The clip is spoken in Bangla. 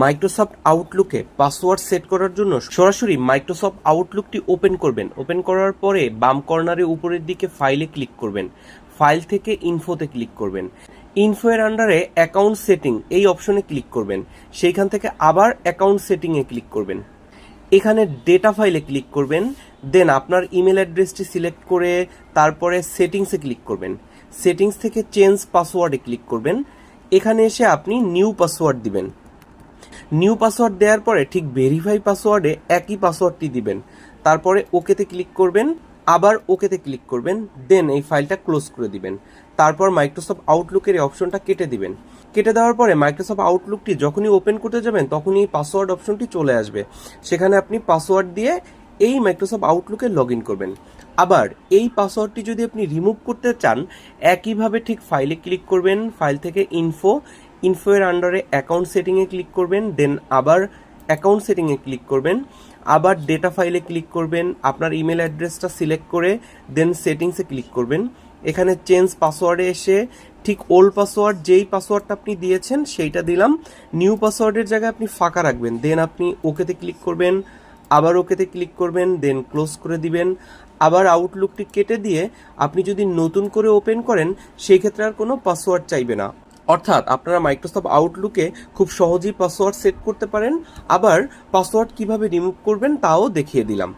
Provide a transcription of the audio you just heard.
মাইক্রোসফট আউটলুকে পাসওয়ার্ড সেট করার জন্য সরাসরি মাইক্রোসফট আউটলুকটি ওপেন করবেন। ওপেন করার পরে বাম কর্নারে উপরের দিকে ফাইলে ক্লিক করবেন। ফাইল থেকে ইনফোতে ক্লিক করবেন। ইনফো এর আন্ডারে অ্যাকাউন্ট সেটিং এই অপশনে ক্লিক করবেন। সেইখান থেকে আবার অ্যাকাউন্ট সেটিংয়ে ক্লিক করবেন। এখানে ডেটা ফাইলে ক্লিক করবেন। দেন আপনার ইমেল অ্যাড্রেসটি সিলেক্ট করে তারপরে সেটিংসে ক্লিক করবেন। সেটিংস থেকে চেঞ্জ পাসওয়ার্ডে ক্লিক করবেন। এখানে এসে আপনি নিউ পাসওয়ার্ড দিবেন। নিউ পাসওয়ার্ড দেওয়ার পরে ঠিক ভেরিফাই পাসওয়ার্ডে একই পাসওয়ার্ডটি দিবেন। তারপরে ওকেতে ক্লিক করবেন, আবার ওকেতে ক্লিক করবেন দেন এই ফাইলটা ক্লোজ করে দিবেন। তারপর মাইক্রোসফট আউটলুকের এই অপশনটা কেটে দিবেন। কেটে দেওয়ার পরে মাইক্রোসফট আউটলুকটি যখনই ওপেন করতে যাবেন, তখনই এই পাসওয়ার্ড অপশনটি চলে আসবে। সেখানে আপনি পাসওয়ার্ড দিয়ে এই মাইক্রোসফট আউটলুকে লগ ইন করবেন। আবার এই পাসওয়ার্ডটি যদি আপনি রিমুভ করতে চান, একইভাবে ঠিক ফাইলে ক্লিক করবেন ফাইল থেকে ইনফো ইনফো এর আন্ডারে অ্যাকাউন্ট সেটিংয়ে ক্লিক করবেন দেন আবার অ্যাকাউন্ট সেটিংয়ে ক্লিক করবেন, আবার ডেটা ফাইলে ক্লিক করবেন, আপনার ইমেল অ্যাড্রেসটা সিলেক্ট করে দেন সেটিংসে ক্লিক করবেন। এখানে চেঞ্জ পাসওয়ার্ডে এসে ঠিক ওল্ড পাসওয়ার্ড যেই পাসওয়ার্ডটা আপনি দিয়েছেন, সেইটা দিলাম। নিউ পাসওয়ার্ডের জায়গায় আপনি ফাঁকা রাখবেন দেন আপনি ওকেতে ক্লিক করবেন, আবার ওকেতে ক্লিক করবেন দেন ক্লোজ করে দিবেন। আবার আউটলুকটি কেটে দিয়ে আপনি যদি নতুন করে ওপেন করেন, সেই ক্ষেত্রে আর কোনো পাসওয়ার্ড চাইবে না। অর্থাৎ আপনারা মাইক্রোসফট আউটলুকে খুব সহজেই পাসওয়ার্ড সেট করতে পারেন। আবার পাসওয়ার্ড কীভাবে রিমুভ করবেন তাও দেখিয়ে দিলাম।